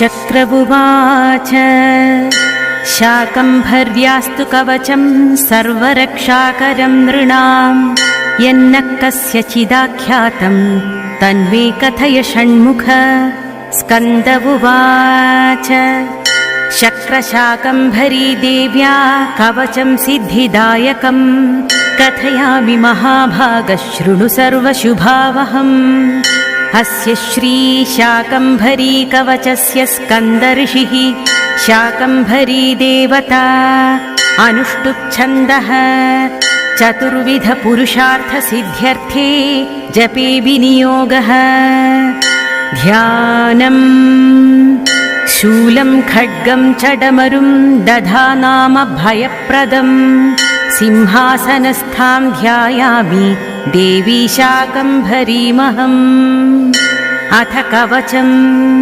शक्रबुवाच शाकम्भर्यास्तु कवचं सर्वरक्षाकरं नृणाम् यन्न कस्यचिदाख्यातं तन्मे कथय षण्मुख। स्कन्द उवाच शक्रशाकम्भरी देव्या कवचं सिद्धिदायकम्। कथयामि महाभागशृणु सर्वशुभावहम् अस्य श्रीशाकम्भरी कवचस्य स्कन्दर्षिः। शाकम्भरी देवता अनुष्टुप्छन्दः। चतुर्विधपुरुषार्थसिद्ध्यर्थे जपे विनियोगः। ध्यानम् शूलं खड्गं चडमरुं दधा भयप्रदम् सिंहासनस्थां ध्यायामि देवी शाकम्भरीमहम् अथ कवचम्